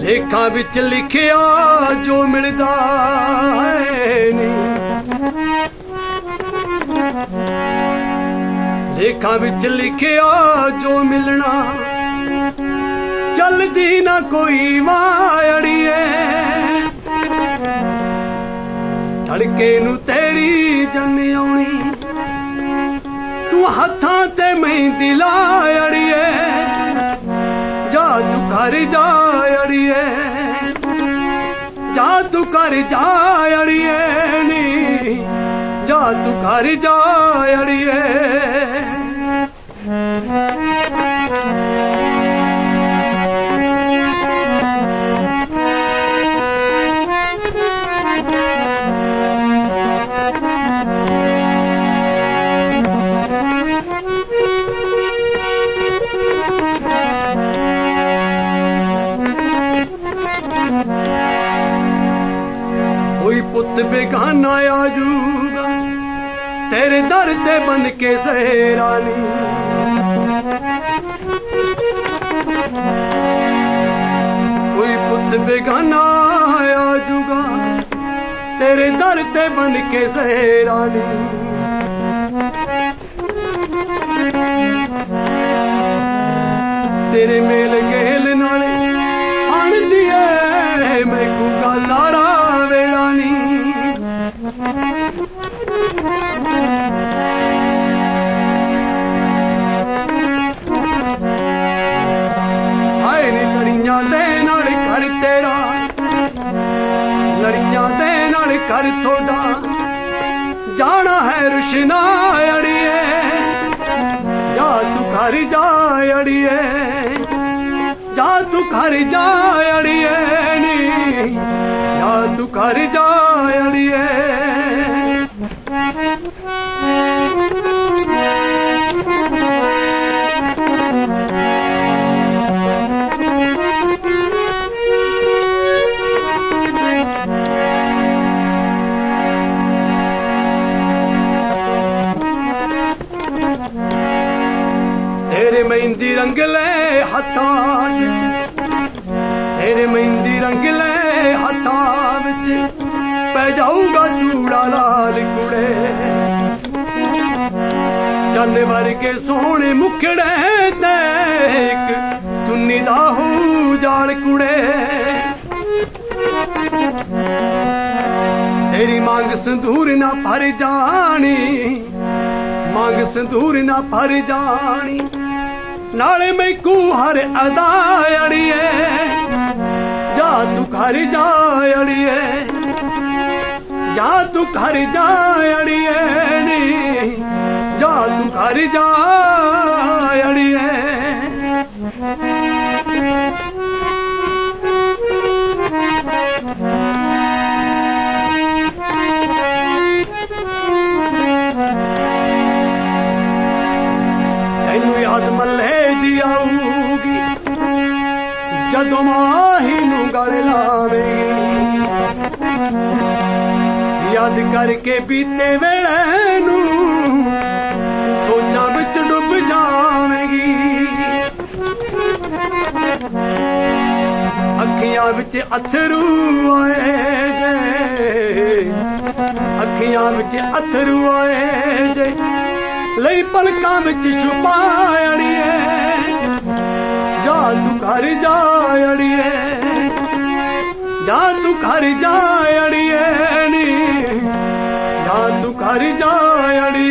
ਲੇਖਾਂ ਵਿੱਚ ਲਿਖਿਆ ਜੋ ਮਿਲਦਾ ਹੈ ਨਹੀਂ। ਲੇਖਾਂ ਵਿੱਚ ਲਿਖਿਆ ਜੋ ਮਿਲਣਾ। ਚੱਲਦੀ ਨਾ ਕੋਈ ਮਾੜੀਏ ਧੜਕੇ ਨੂੰ ਤੇਰੀ ਜਨ ਆਉਣੀ। ਤੂੰ ਹੱਥਾਂ ਤੇ ਮਹਿੰਦੀ ਲਾ ਅੜੀਏ। ਜਾ ਤੂੰ ਘਰ ਜਾ ਅੜੀਏ। ਜਾ ਤੂੰ ਘਰ ਜਾ ਅੜੀਏ ਨੀ। ਜਾ ਤੂੰ ਘਰ ਜਾ ਅੜੀਏ। ਕੋਈ ਪੁੱਤ ਬੇਗਾਨਾ ਆ ਤੇਰੇ ਦਰ ਤੇ ਬਨ ਕੇ ਸਹਿਰਾਨੀ ਕੋਈ ਪੁੱਤ ਬੇਗਾਨਾ ਆ ਜੂਗਾ ਤੇਰੇ ਦਰ ਤੇ ਬਨ ਕੇ ਸਹਿਰਾਨੀ ਤੇਰੇ ਮੇਲ ਗੇਲ ਹਾਏ ਨੀ ਲੜੀਆਂ ਦੇ ਨਾਲ ਘਰ ਤੇਰਾ, ਲੜੀਆਂ ਦੇ ਨਾਲ ਘਰ ਤੁਹਾਡਾ। ਜਾਣਾ ਹੈ ਰੁਸ਼ਨਾ ਅੜੀਏ, ਜਾ ਤੂੰ ਘਰ ਜਾ ਅੜੀਏ, ਜਾ ਤੂੰ ਘਰ ਜਾ ਅੜੀਏ ਨੀ, ਜਾ ਤੂੰ ਘਰ ਜਾ ਅੜੀਏ। ਮਹਿੰਦੀ ਰੰਗ ਲੈ ਹੱਥਾਂ ਵਿੱਚ। ਤੇਰੇ ਮਹਿੰਦੀ ਰੰਗ ਲੈ ਹੱਥਾਂ ਵਿੱਚ। ਪੈ ਜਾਊਗਾ ਚੂੜਾ ਲਾਲ ਕੁੜੇ। ਚੰਨ ਵਰਗੇ ਸੋਹਣੇ ਮੁਖੜੇ ਤੇ ਇੱਕ ਚੁੰਨੀ ਦਾ ਹੂ ਜਾਲ ਕੁੜੇ। ਤੇਰੀ ਮੰਗ ਸੰਧੂਰ ਨਾ ਭਰ ਜਾਣੀ, ਮੰਗ ਸੰਧੂਰ ਨਾ ਭਰ ਜਾਣੀ। ਨਾਲੇ ਮੈਕੂ ਹਰ ਅਦਾ ਅੜੀਏ ਜਾ ਤੂੰ ਘਰ ਜਾ ਅੜੀਏ ਜਾ ਤੂੰ ਘਰ ਜਾ ਅੜੀਏ ਨੀ। ਜਾ ਤੂੰ ਘਰ ਜਾ ਅੜੀਏ ਤੈਨੂੰ ਯਾਦ ਮੱਲੇ ਦੀ ਆਊਗੀ। ਜਦੋਂ ਮਾਹੀ ਨੂੰ ਗਲ ਲਾਵੇਂਗੀ ਯਾਦ ਕਰਕੇ ਬੀਤੇ ਵੇਲੇ ਨੂੰ ਸੋਚਾਂ ਵਿੱਚ ਡੁੱਬ ਜਾਵੇਂਗੀ। ਅੱਖੀਆਂ ਵਿੱਚ ਅਥਰੂ ਆਏ ਜੇ। ਅੱਖੀਆਂ ਵਿੱਚ ਅਥਰੂ ਆਏ ਜੇ। ਲਈ ਪਲਕਾਂ ਵਿੱਚ ਛੁਪਾਇਣੀਏ ਤੂੰ ਘਰ ਜਾ ਅੜੀਏ। ਜਾ ਤੂੰ ਘਰ ਜਾ ਅੜੀਏ ਨੀ। ਜਾ ਤੂੰ ਘਰ ਜਾ ਅੜੀਏ।